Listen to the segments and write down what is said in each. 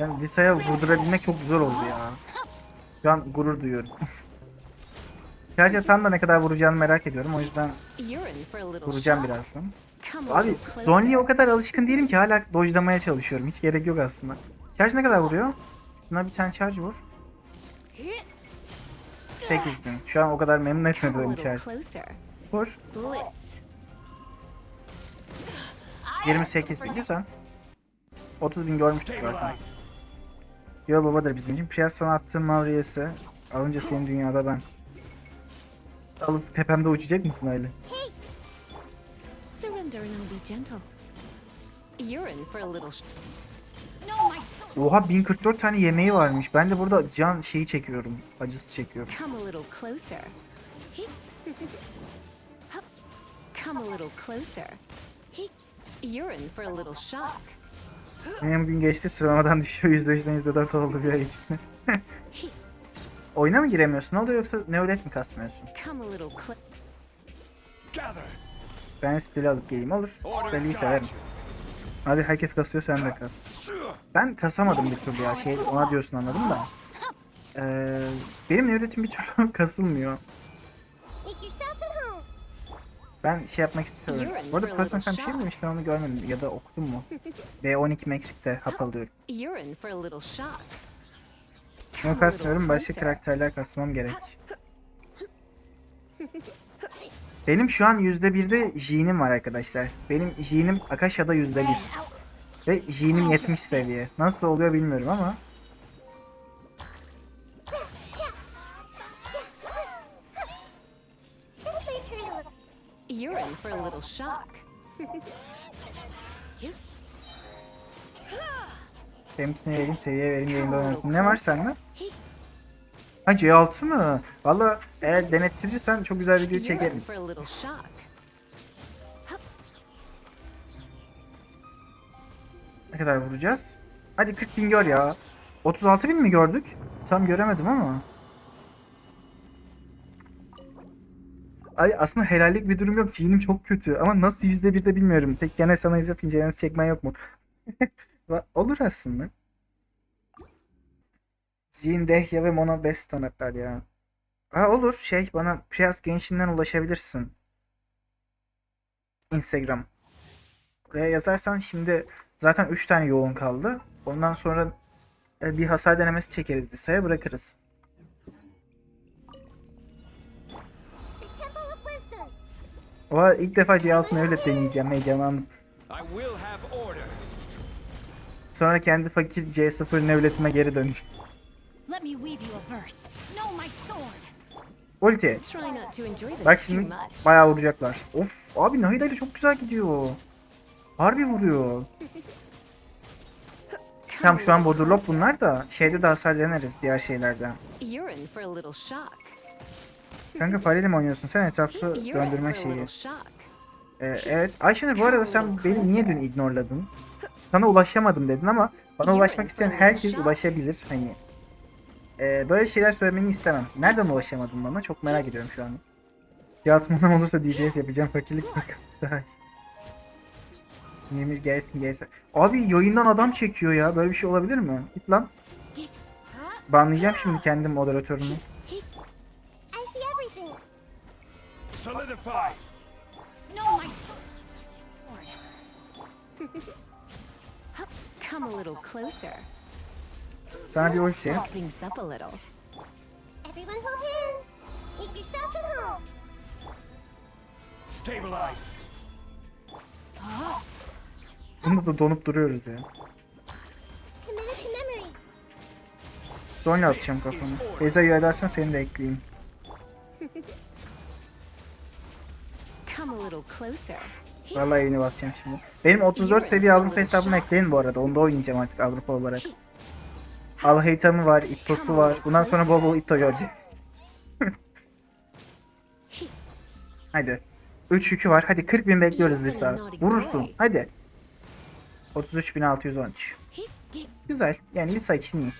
Yani Lisa'ya vurdurabilmek çok güzel oldu ya. Şu an gurur duyuyorum. Gerçi tam da ne kadar vuracağını merak ediyorum. O yüzden vuracağım birazdan. Abi. Zonli'ye o kadar alışkın değilim ki hala dojlamaya çalışıyorum. Hiç gerek yok aslında. Charge ne kadar vuruyor? Şuna bir tane charge vur. 8000. Şu an o kadar memnun etmedi beni charge. Vur. Blitz. 28 bin güzel. 30 bin görmüştük zaten. Yo babadır bizim için. Priyas sana attığım Mavriyes'i alınca senin dünyada ben. Alıp tepemde uçacak mısın öyle? Surrender and I'll be gentle. You're in for a little sh- No, my soul. Oha 1044 tane yemeği varmış. Ben de burada can şeyi çekiyorum. Acısı çekiyorum. Come a little closer. Hup. Come a little closer. You're in for a little shock. Benim gün geçti sıralamadan düşüyor. %3'den %4 oldu bir ay içinde. Oyuna mı giremiyorsun? Ne oluyor yoksa Neolet mi kasmıyorsun? Ben Stel'i alıp geleyim olur. Stel'iyi severim. Hadi herkes kasıyor sen de kas. Ben kasamadım bir türlü ya. Şey ona diyorsun anladım da. Ee, benim Neolet'im bir türlü kasılmıyor. Ben şey yapmak istiyorum. Bu arada Person sen bir şey mi demiş ben onu görmedim ya da okudum mu? B12 Meksik'te hap alıyorum. Bunu kasmıyorum başka karakterler kasmam gerek. Benim şu an %1'de Jean'im var arkadaşlar. Benim Jean'im Akasha'da %1. Ve Jean'im 70 seviye. Nasıl oluyor bilmiyorum ama. You're in for a little shock. Benimkine vereyim seviye vereyim yayında oynatayım. Ne var sende? Ha C6 mı? Valla eğer denettirirsen çok güzel video çekerim. Ne kadar vuracağız? Hadi 40 bin gör ya. 36 bin mi gördük? Tam göremedim ama. Ay aslında helallik bir durum yok. Jean'im çok kötü ama nasıl yüzde bir de bilmiyorum. Tek gene sana izleyip incelemesi çekmen yok mu? Olur aslında. Jean, Dehya ve Mona best standartlar ya. Ha olur şey bana Priyas Genshin'den ulaşabilirsin. Instagram. Buraya yazarsan şimdi zaten 3 tane yoğun kaldı. Ondan sonra e, bir hasar denemesi çekeriz liseye bırakırız. O ilk defa C6'ını öyle deneyeceğim heyecanlandım. Sonra kendi fakir C0 nevletime geri döneceğim. Ulti. Bak şimdi bayağı vuracaklar. Of abi Nahida ile çok güzel gidiyor. Harbi vuruyor. Tamam şu an Bodurlop bunlar da şeyde de hasar deneriz diğer şeylerde. Kanka fareyle mi oynuyorsun sen etrafta döndürme şeyi. Ee, evet. Ayşenur bu arada sen beni niye dün ignorladın? Sana ulaşamadım dedin ama bana ulaşmak isteyen herkes ulaşabilir. Hani ee, böyle şeyler söylemeni istemem. Nereden ulaşamadın bana? Çok merak ediyorum şu an. Yatmanam olursa DBS yapacağım fakirlik bakalım. Emir gelsin gelsin. Abi yayından adam çekiyor ya. Böyle bir şey olabilir mi? Git lan. Banlayacağım şimdi kendi moderatörümü. Solidify. Know my sword. Come a little closer. Sana bir ulti. Things up a little. Everyone hold hands. Make yourselves at home. Stabilize. Bunda da donup duruyoruz ya. Sonra atacağım kafanı. Beyza'yı edersen seni de ekleyeyim. Vallahi yeni basacağım şimdi. Benim 34 seviye Avrupa hesabımı ekleyin bu arada. Onda oynayacağım artık Avrupa olarak. Al Heytam'ı var, İpto'su var. Bundan sonra bol bol İpto göreceğiz. Hadi. 3 yükü var. Hadi 40 bin bekliyoruz Lisa. Vurursun. Hadi. 33.613. Güzel. Yani Lisa için iyi.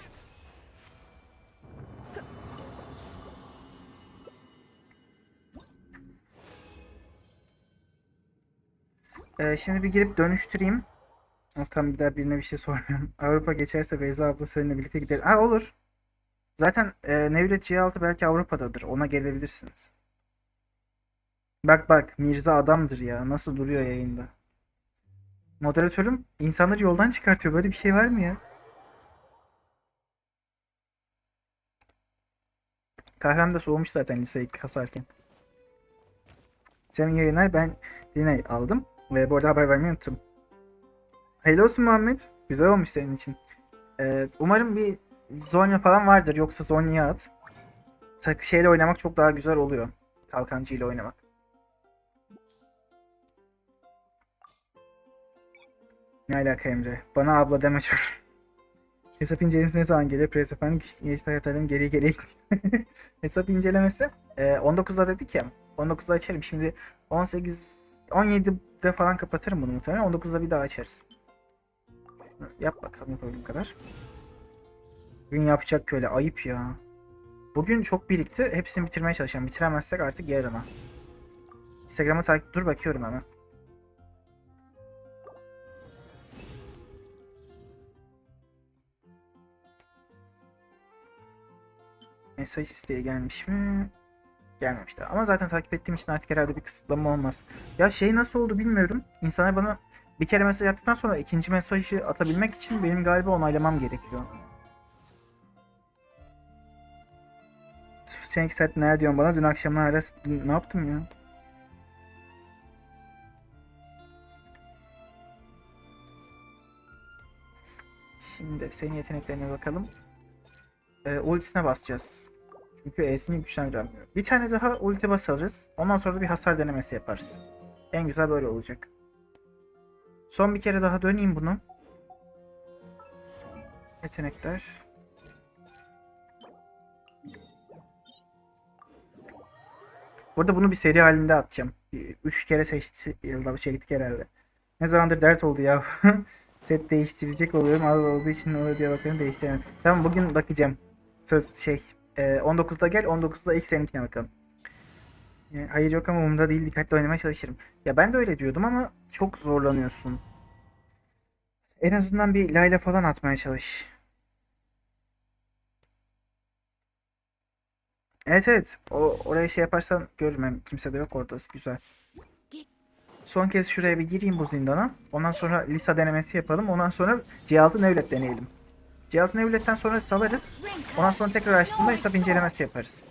Ee, şimdi bir girip dönüştüreyim. Tam bir daha birine bir şey sormuyorum. Avrupa geçerse Beyza abla seninle birlikte gidelim. Ha olur. Zaten e, Nevret G6 belki Avrupa'dadır. Ona gelebilirsiniz. Bak bak Mirza adamdır ya. Nasıl duruyor yayında. Moderatörüm insanları yoldan çıkartıyor. Böyle bir şey var mı ya? Kahvem de soğumuş zaten liseyi kasarken. Senin yayınlar ben yine aldım. Ve bu arada haber vermeyi unuttum. Hayırlı olsun Muhammed. Güzel olmuş senin için. Evet, umarım bir Zonya falan vardır. Yoksa Zonya'ya at. Sak- Şeyle oynamak çok daha güzel oluyor. Kalkancı ile oynamak. Ne alaka Emre? Bana abla deme çocuk. Hesap incelemesi ne zaman geliyor? Press efendim geçti hayat alem geriye geriye. Hesap incelemesi e, 19'da dedik ya. 19'da açarım. Şimdi 18 17'de falan kapatırım bunu muhtemelen. 19'da bir daha açarız. Yap bakalım yapabildiğim kadar. Bugün yapacak köle. Ayıp ya. Bugün çok birikti. Hepsini bitirmeye çalışacağım. Bitiremezsek artık yarına. Instagram'a takip... Dur bakıyorum hemen. Mesaj isteği gelmiş mi? Gelmemişti. Ama zaten takip ettiğim için artık herhalde bir kısıtlama olmaz. Ya şey nasıl oldu bilmiyorum. İnsanlar bana bir kere mesaj attıktan sonra ikinci mesajı atabilmek için benim galiba onaylamam gerekiyor. Sen iki saat nerede diyorsun bana? Dün akşamlar hala ne yaptım ya? Şimdi senin yeteneklerine bakalım. Ee, ultisine basacağız. Çünkü E'sini güçlendiremiyor. Bir tane daha ulti basarız. Ondan sonra da bir hasar denemesi yaparız. En güzel böyle olacak. Son bir kere daha döneyim bunu. Yetenekler. Burada bunu bir seri halinde atacağım. 3 kere seçti, yılda çektik herhalde. Ne zamandır dert oldu ya. Set değiştirecek oluyorum. Az olduğu için olur diye bakıyorum değiştiremem. Tamam bugün bakacağım. Söz şey. E, 19'da gel 19'da ilk seninkine bakalım. Yani hayır yok ama umurumda değil dikkatli oynamaya çalışırım. Ya ben de öyle diyordum ama çok zorlanıyorsun. En azından bir Layla falan atmaya çalış. Evet evet. O oraya şey yaparsan görürüm. Hem Kimse de yok orada. Güzel. Son kez şuraya bir gireyim bu zindana. Ondan sonra Lisa denemesi yapalım. Ondan sonra C6 Nevlet deneyelim. C6 Nevlet'ten sonra salarız. Ondan sonra tekrar açtığımda hesap incelemesi yaparız.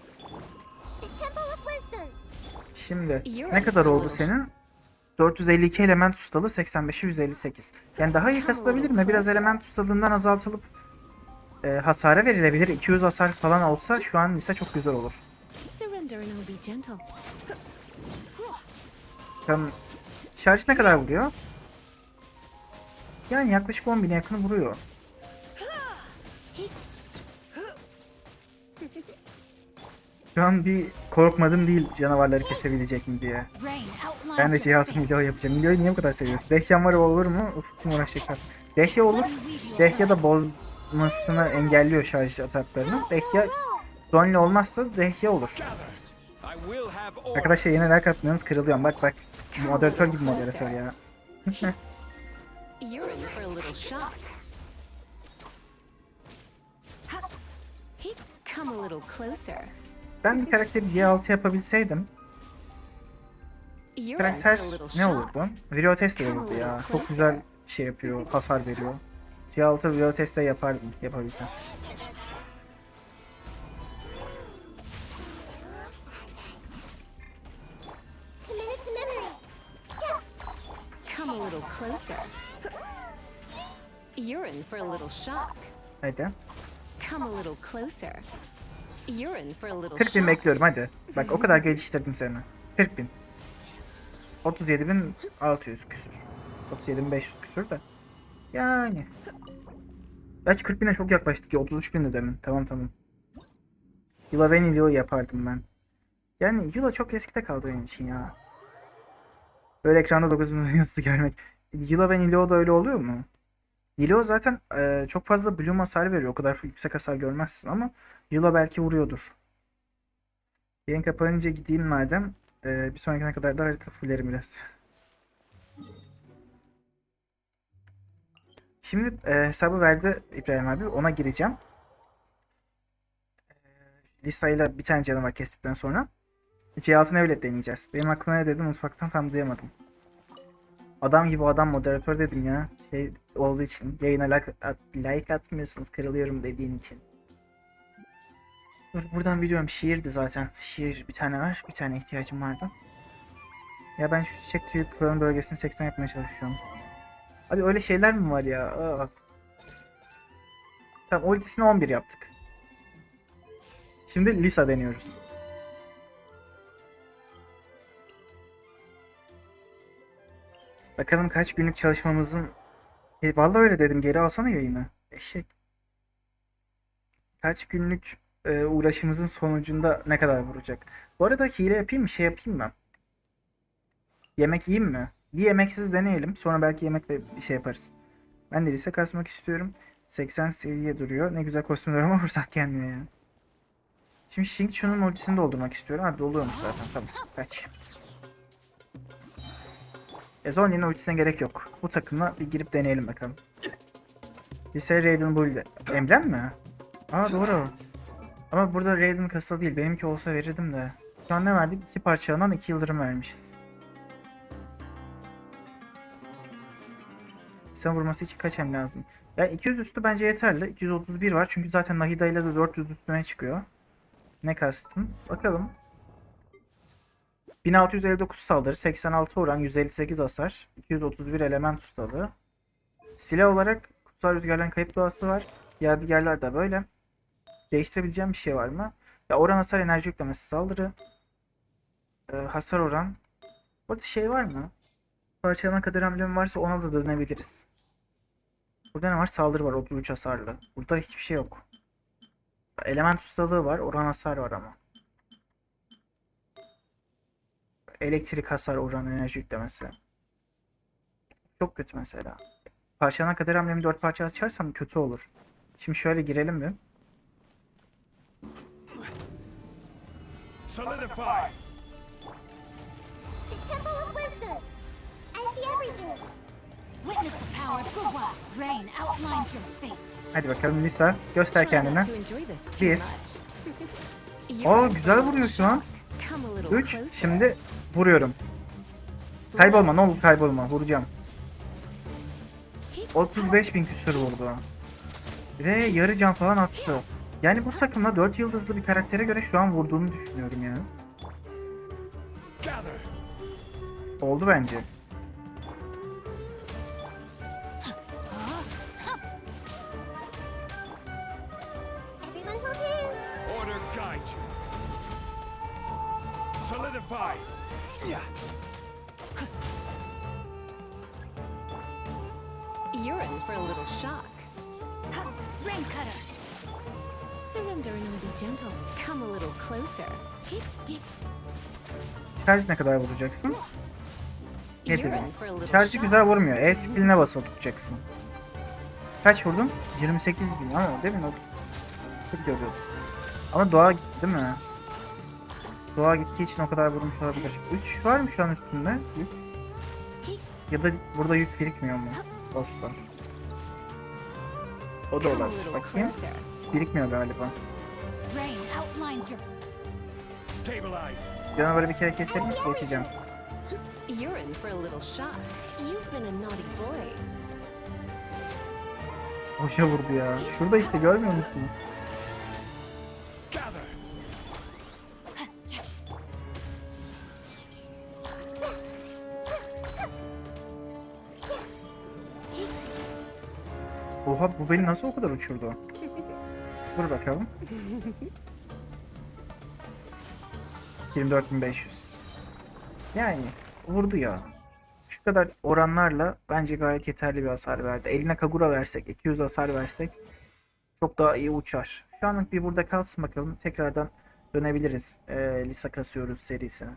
Şimdi ne kadar oldu senin? 452 element ustalı 85'e 158. Yani daha iyi kasılabilir mi? Biraz element ustalığından azaltılıp e, hasara verilebilir. 200 hasar falan olsa şu an Lisa çok güzel olur. Surrender and I'll be gentle. Tam şarj ne kadar vuruyor? Yani yaklaşık 10.000'e yakın vuruyor. Şu an bir korkmadım değil canavarları kesebilecek mi diye. Ben de Cihat'ın Milyo yapacağım. Milyo'yu niye bu kadar seviyorsun? Dehyan var olur mu? Uf kim uğraşacak az. Dehya olur. Dehya da bozmasını engelliyor şarj ataklarını. Dehya Zonli olmazsa Dehya olur. Arkadaşlar yeni like atmıyorsunuz kırılıyorum. Bak bak. Moderatör gibi moderatör ya. Come a little closer. Ben bir karakteri C6 yapabilseydim karakter ne olurdu? Virotest de olurdu ya. Çok güzel şey yapıyor, hasar veriyor. C6 Virotest de yapardım, yapabilsem. Hadi. Come a little closer. 40 bin bekliyorum hadi. Bak o kadar geliştirdim seni. 40 bin. 37.600 küsür. 37.500 küsür de. Yani. Gerçi 40 bine çok yaklaştık ya. 33 bin de demin. Tamam tamam. Yula ben Ilio'yu yapardım ben. Yani Yula çok eskide kaldı benim için ya. Böyle ekranda 9 bin yazısı görmek. Yula ben Ilio da öyle oluyor mu? Ilio zaten e, çok fazla bloom hasar veriyor. O kadar yüksek hasar görmezsin ama Yula belki vuruyordur. Yayın kapanınca gideyim madem. E, bir sonrakine kadar da harita fullerim biraz. Şimdi e, hesabı verdi İbrahim abi. Ona gireceğim. E, Lisa ile bir tane canım var kestikten sonra. C6 Nevlet deneyeceğiz. Benim aklıma ne dedim mutfaktan tam duyamadım. Adam gibi adam moderatör dedim ya. Şey olduğu için. Yayına like, at, like atmıyorsunuz kırılıyorum dediğin için. Dur buradan biliyorum şiirdi zaten. Şiir bir tane var. Bir tane ihtiyacım vardı. Ya ben şu çiçek tüyü klan bölgesini 80 yapmaya çalışıyorum. Abi öyle şeyler mi var ya? Aa. Tamam ultisini 11 yaptık. Şimdi Lisa deniyoruz. Bakalım kaç günlük çalışmamızın... E, vallahi öyle dedim geri alsana yayını. Eşek. Kaç günlük e, uğraşımızın sonucunda ne kadar vuracak? Bu arada hile yapayım mı? Şey yapayım mı? Yemek yiyeyim mi? Bir yemeksiz deneyelim. Sonra belki yemekle bir şey yaparız. Ben de lise kasmak istiyorum. 80 seviye duruyor. Ne güzel kostümler ama fırsat gelmiyor ya. Şimdi Shing Chun'un ultisini doldurmak istiyorum. Hadi doluyormuş zaten. Tamam. Kaç. E Zhonya'nın ultisine gerek yok. Bu takımla bir girip deneyelim bakalım. Lise Raiden Bull emblem mi? Aa doğru. Ama burada Raiden kasılı değil. Benimki olsa verirdim de. Şu an ne verdik? İki parçalanan iki yıldırım vermişiz. Sen vurması için kaç hem lazım? Ya 200 üstü bence yeterli. 231 var çünkü zaten Nahida ile de 400 üstüne çıkıyor. Ne kastım? Bakalım. 1659 saldırı, 86 oran, 158 hasar, 231 element ustalığı. Silah olarak kutsal rüzgarların kayıp doğası var. Yadigarlar da böyle. Değiştirebileceğim bir şey var mı? Ya oran hasar enerji yüklemesi saldırı. Ee, hasar oran. Burada şey var mı? Parçalama kadar hamlem varsa ona da dönebiliriz. Burada ne var? Saldırı var 33 hasarlı. Burada hiçbir şey yok. Element ustalığı var. Oran hasar var ama. Elektrik hasar oran enerji yüklemesi. Çok kötü mesela. Parçalama kadar hamlemi 4 parça açarsam kötü olur. Şimdi şöyle girelim mi? Solidify. The Temple of Wisdom. I see everything. Witness the power of Guwa. Rain outlines your fate. Hadi bakalım Lisa göster kendini. Bir. Aa güzel vuruyor şu an. shock. Come a little 3 closer. şimdi vuruyorum. Kaybolma ne olur kaybolma vuracağım. 35 bin küsür vurdu. Ve yarı can falan attı. Yani bu takımda 4 yıldızlı bir karaktere göre şu an vurduğunu düşünüyorum ya. Gather. Oldu bence. Surrender and be gentle. Come a little closer. Şarj ne kadar vuracaksın? You're 7000. in for a little Şarjı güzel vurmuyor. E skilline basılı tutacaksın. Kaç vurdun? 28 bin ama değil mi? 40 görüyordum. Ama doğa gitti değil mi? Doğa gittiği için o kadar vurmuş olabilir. 3 var mı şu an üstünde? Yük. Ya da burada yük birikmiyor mu? Dostlar. O da olabilir. Bakayım. Birikmiyor galiba. Canavarı bir kere keselim geçeceğim. You're in for a little shock. You've been a naughty boy. Boşa vurdu ya. Şurada işte görmüyor musun? Oha bu beni nasıl o kadar uçurdu? Dur bakalım. 24.500. Yani vurdu ya. Şu kadar oranlarla bence gayet yeterli bir hasar verdi. Eline Kagura versek, 200 hasar versek çok daha iyi uçar. Şu anlık bir burada kalsın bakalım. Tekrardan dönebiliriz. Ee, Lisa kasıyoruz serisine.